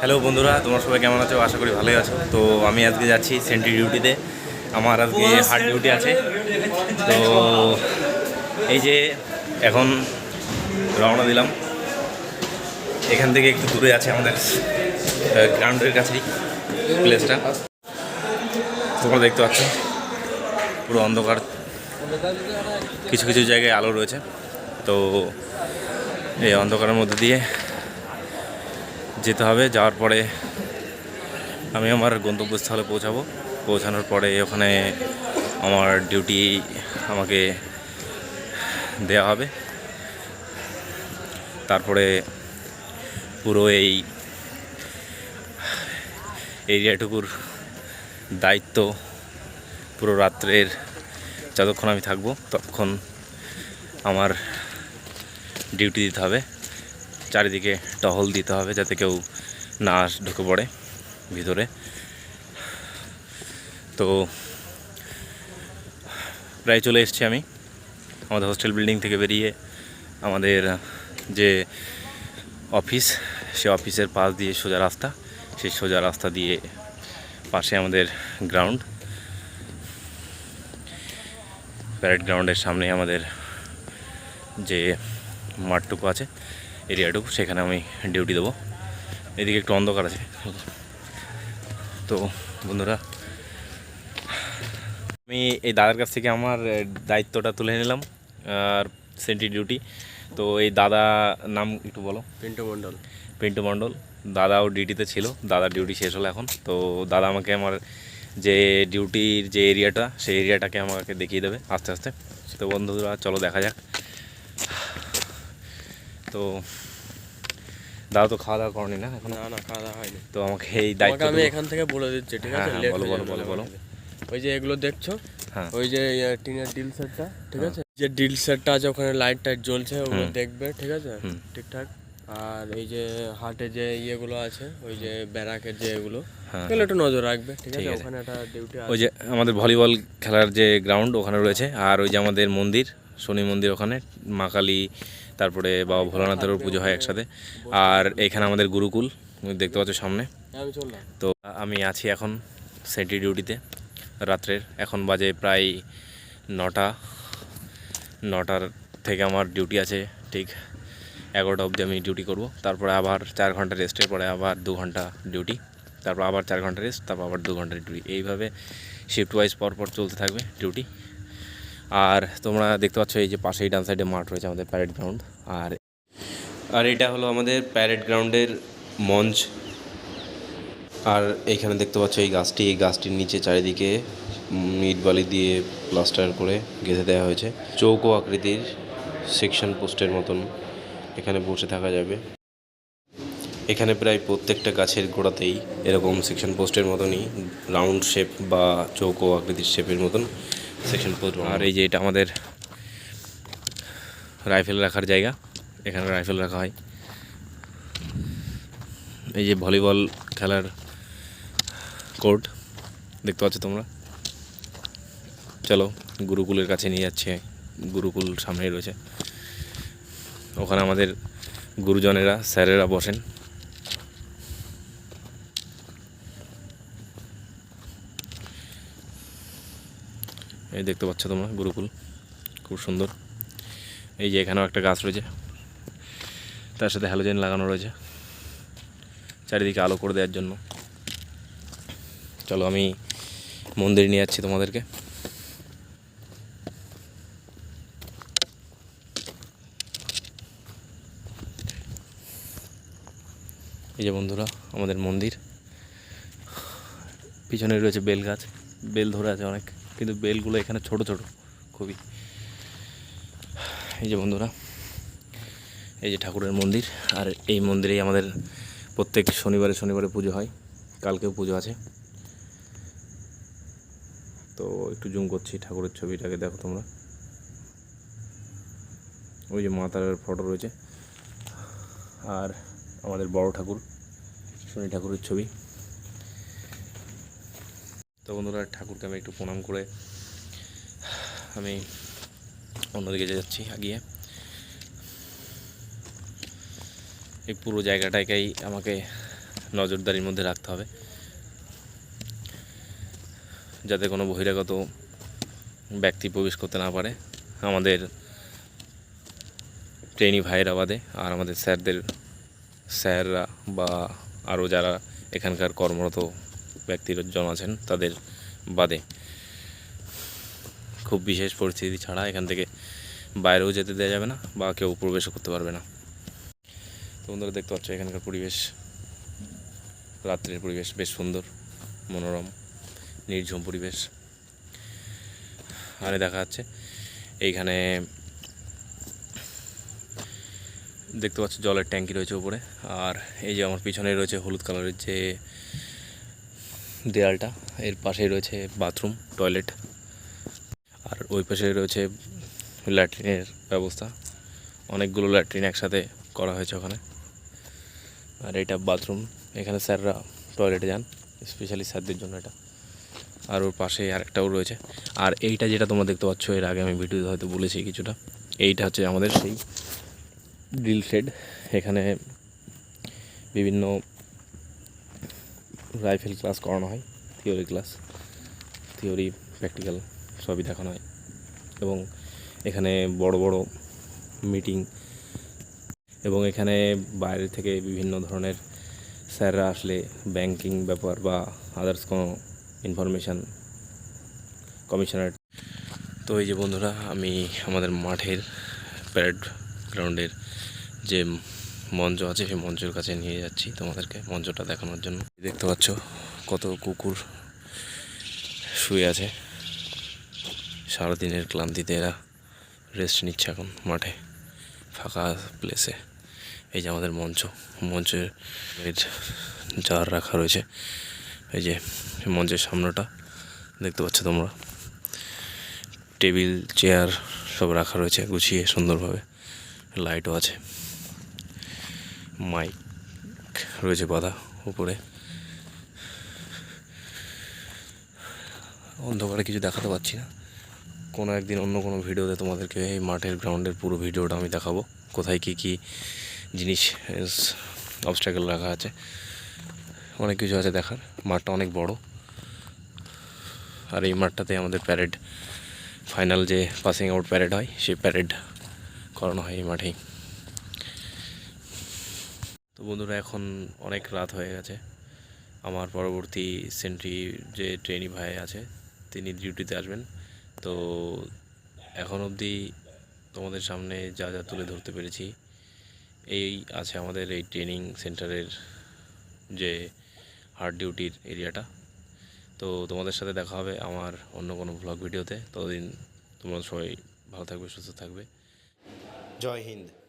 Hello বন্ধুরা, তোমরা সবাই কেমন আছো? আশা করি ভালোই আছো। তো আমি আজকে যাচ্ছি সেন্ট্রি ডিউটিতে। আমার আজকে হার্ড ডিউটি আছে। তো এই যে এখন রওনা দিলাম। এখান থেকে একটু দূরে আছে আমাদের গ্রাউন্ডের কাছেই, প্লেসটা। তোমরা দেখতে পাচ্ছ, পুরো অন্ধকার। কিছু কিছু জায়গায় আলো রয়েছে। তো এই অন্ধকারের মধ্যে দিয়ে যেতে হবে, যাওয়ার পরে আমি আমার গন্তব্যস্থলে পৌঁছাবো। পৌঁছানোর পরে ওখানে আমার ডিউটি আমাকে দেওয়া হবে। তারপরে পুরো এই এরিয়াটুকুর দায়িত্ব পুরো রাত্রের যতক্ষণ আমি থাকব ততক্ষণ আমার ডিউটি দিতে হবে। চারিদিকে টহল দিতে হবে যাতে কেউ না ঢুকে পড়ে ভিতরে। তো প্রায় চলে এসেছি আমি। আমাদের হোস্টেল বিল্ডিং থেকে বেরিয়ে আমাদের যে অফিস সে অফিসের পাশ দিয়ে সোজা রাস্তা, সেই সোজা রাস্তা দিয়ে পাশে আমাদের গ্রাউন্ড প্যারেড গ্রাউন্ডের সামনে আমাদের যে মাঠটুকু আছে এরিয়াটুকু সেখানে আমি ডিউটি দেবো। এদিকে একটু অন্ধকার আছে। তো বন্ধুরা আমি এই দাদার কাছ থেকে আমার দায়িত্বটা তুলে নিলাম আর সেন্ট্রি ডিউটি। তো এই দাদা নাম একটু বলো। পিন্টু মণ্ডল। পিন্টু মণ্ডল। দাদাও ডিউটিতে ছিল দাদার ডিউটি শেষ হলো এখন। তো দাদা আমাকে আমার যে ডিউটির যে এরিয়াটা সেই এরিয়াটাকে আমাকে দেখিয়ে দেবে আস্তে আস্তে। তো বন্ধুরা চলো দেখা যাক। তো দাদা তো খাওয়া দাওয়া করেনি না এখন? না না খাওয়া দাওয়া হয়নি। তো আমাকে এই দায়িত্ব আমি এখান থেকে বলে দিচ্ছি ঠিক হ্যাঁ, আছে? হ্যাঁ, বলো, হয়ে বলো, বলো, ওই যে এগুলো দেখছ? হ্যাঁ। ওই যে টিনের ডিল সেটটা ঠিক আছে? যে ডিল সেটটা আছে ওখানে লাইট টাইট জ্বলছে ওগুলো দেখবে ঠিক আছে? ঠিকঠাক? আর এই যে হাটে যে ইয়েগুলো আছে ওই যে ব্যারাকের যে এগুলো হ্যাঁ। এগুলো একটু নজর রাখবে ঠিক আছে। ওখানে একটা ডিউটি ওই যে আমাদের ভলিবল খেলার যে গ্রাউন্ড ওখানে রয়েছে। আর ওই যে আমাদের মন্দির শনি মন্দির ওখানে মা কালী তারপরে বাবা ভোলানাথেরও পুজো হয় একসাথে। আর এখানে আমাদের গুরুকুল, দেখতে পাচ্ছ সামনে। তো আমি আছি এখন সেন্ট্রি ডিউটিতে, রাত্রের। এখন বাজে প্রায় নটা। নটার থেকে আমার ডিউটি আছে, ঠিক এগারোটা অবধি আমি ডিউটি করব। তারপরে আবার চার ঘণ্টা রেস্টের পরে আবার দু ঘণ্টা ডিউটি। তারপর আবার চার ঘণ্টা রেস্ট, তারপর আবার দু ঘণ্টা ডিউটি। এইভাবে শিফট ওয়াইজ পর পর চলতে থাকবে ডিউটি। আর তোমরা দেখতে পাচ্ছ এই যে পাশেই ডান সাইডে মাঠ রয়েছে আমাদের প্যারেড গ্রাউন্ড আর আর এটা হলো আমাদের প্যারেড গ্রাউন্ডের মঞ্চ। আর এইখানে দেখতে পাচ্ছ এই গাছটি, এই গাছটির নিচে চারিদিকে ইট বালি দিয়ে প্লাস্টার করে গেঁথে দেওয়া হয়েছে। চৌকো আকৃতির সেকশন পোস্টের মতন এখানে বসে থাকা যাবে। এখানে প্রায় প্রত্যেকটা গাছের গোড়াতেই এরকম সেকশন পোস্টের মতনই রাউন্ড শেপ বা চৌকো আকৃতির শেপের মতন সেকশন আর এই যে এটা আমাদের রাইফেল রাখার জায়গা। এখানে রাইফেল রাখা হয়। এই যে ভলিবল খেলার কোর্ট দেখতে পাচ্ছ তোমরা? চলো গুরুকুলের কাছে নিয়ে যাচ্ছে। গুরুকুল সামনেই রয়েছে। ওখানে আমাদের গুরুজনেরা স্যারেরা বসেন। এই দেখতে পাচ্ছ তোমরা, গুরুকুল। খুব সুন্দর। এই যে এখানেও একটা গাছ রয়েছে। তার সাথে হ্যালোজেন লাগানো রয়েছে। চারিদিকে আলো করে দেওয়ার জন্য। চলো আমি মন্দির নিয়ে যাচ্ছি তোমাদেরকে। এই যে বন্ধুরা, আমাদের মন্দির। পিছনে রয়েছে বেল গাছ। বেল ধরে আছে অনেক। কিন্তু বেলগুলো এখানে ছোট ছোট, খুবই। এই যে বন্ধুরা, এই যে ঠাকুরের মন্দির, আর এই মন্দিরেই আমাদের প্রত্যেক শনিবারে শনিবারে পুজো হয়, কালকেও পুজো আছে। তো একটু জুম করছি ঠাকুরের ছবিটাকে, দেখো তোমরা। ওই যে মাতার ফটো রয়েছে, আর আমাদের বড় ঠাকুর, শনি ঠাকুরের ছবি। তো বন্ধুরা, ঠাকুরকে আমি একটু প্রণাম করে আমি অন্যদিকে যাচ্ছি, আগিয়ে। এই পুরো জায়গাটাকেই আমাকে নজরদারির মধ্যে রাখতে হবে। যাতে কোনো বহিরাগত ব্যক্তি প্রবেশ করতে না পারে। আমাদের ট্রেনি ভাইয়েরা বাদে আর আমাদের স্যারদের, স্যাররা বা আরও যারা এখানকার কর্মরত ব্যক্তিজন আছেন তাদের বাদে। খুব বিশেষ পরিস্থিতি ছাড়া এখান থেকে বাইরেও যেতে দেওয়া যাবে না বা কেউ প্রবেশও করতে পারবে না। তো বন্ধুরা, দেখতে পাচ্ছ এখানকার পরিবেশ। রাত্রের পরিবেশ বেশ সুন্দর, মনোরম, নির্ঝুম পরিবেশ। আরে দেখা যাচ্ছে এইখানে দেখতে পাচ্ছ জলের ট্যাঙ্কি রয়েছে উপরে। আর এই যে আমার পিছনে রয়েছে হলুদ কালারের যে দেয়ালটা, এর পাশেই রয়েছে বাথরুম, টয়লেট, আর ওই পাশে রয়েছে ল্যাট্রিনের ব্যবস্থা। অনেকগুলো ল্যাট্রিন একসাথে করা হয়েছে ওখানে। আর এটা বাথরুম, এখানে স্যাররা টয়লেটে যান, স্পেশালি স্যারদের জন্য এটা। আর ওর পাশে আরেকটাও রয়েছে। আর এইটা যেটা তোমরা দেখতে পাচ্ছ, এর আগে আমি ভিডিওতে হয়তো বলেছি কিছুটা, এইটা হচ্ছে আমাদের সেই ড্রিল শেড। এখানে বিভিন্ন রাইফেল ক্লাস করানো হয়, থিওরি ক্লাস, থিওরি, প্র্যাকটিক্যাল সবই দেখানো হয়। এবং এখানে বড় বড় মিটিং এবং এখানে বাইরে থেকে বিভিন্ন ধরনের স্যাররা আসলে ব্যাংকিং ব্যাপার বা আদার্স কোনো ইনফরমেশান কমিশনার তো এই যে বন্ধুরা, আমি আমাদের মাঠের প্যারেড গ্রাউন্ডের যে মঞ্চ আছে, সেই মঞ্চের কাছে নিয়ে যাচ্ছি তোমাদেরকে মঞ্চটা দেখানোর জন্য। দেখতে পাচ্ছ কত কুকুর শুয়ে আছে। সারাদিনের ক্লান্তিতে এরা রেস্ট নিচ্ছে এখন মাঠে, ফাঁকা প্লেসে এই যে আমাদের মঞ্চ, মঞ্চের জার রাখা রয়েছে। এই যে মঞ্চের সামনেটা, দেখতে পাচ্ছ তোমরা। টেবিল চেয়ার সব রাখা রয়েছে গুছিয়ে সুন্দরভাবে। লাইটও আছে। মাইক রয়েছে বাঁধা উপরে। অন্ধকারে কিছু দেখাতে পাচ্ছি না। কোনো একদিন অন্য কোনো ভিডিওতে তোমাদেরকে এই মাঠের গ্রাউন্ডের পুরো ভিডিওটা আমি দেখাবো। কোথায় কী কী জিনিস অবস্ট্রাগল রাখা আছে। অনেক কিছু আছে দেখার। মাঠটা অনেক বড়। আর এই মাঠটাতে আমাদের প্যারেড ফাইনাল যে পাসিং আউট প্যারেড হয়, সেই প্যারেড করানো হয় এই মাঠেই। তো বন্ধুরা, এখন অনেক রাত হয়ে গেছে। আমার পরবর্তী সেন্ট্রি যে ট্রেনি ভাই আছে, তিনি ডিউটিতে আসবেন। তো এখন অবধি তোমাদের সামনে যা যা তুলে ধরতে পেরেছি, এই আছে আমাদের এই ট্রেনিং সেন্টারের যে হার্ড ডিউটির এরিয়াটা। তো তোমাদের সাথে দেখা হবে আমার অন্য কোনো ব্লগ ভিডিওতে। ততদিন তোমরা সবাই ভালো থাকবে, সুস্থ থাকবে। জয় হিন্দ।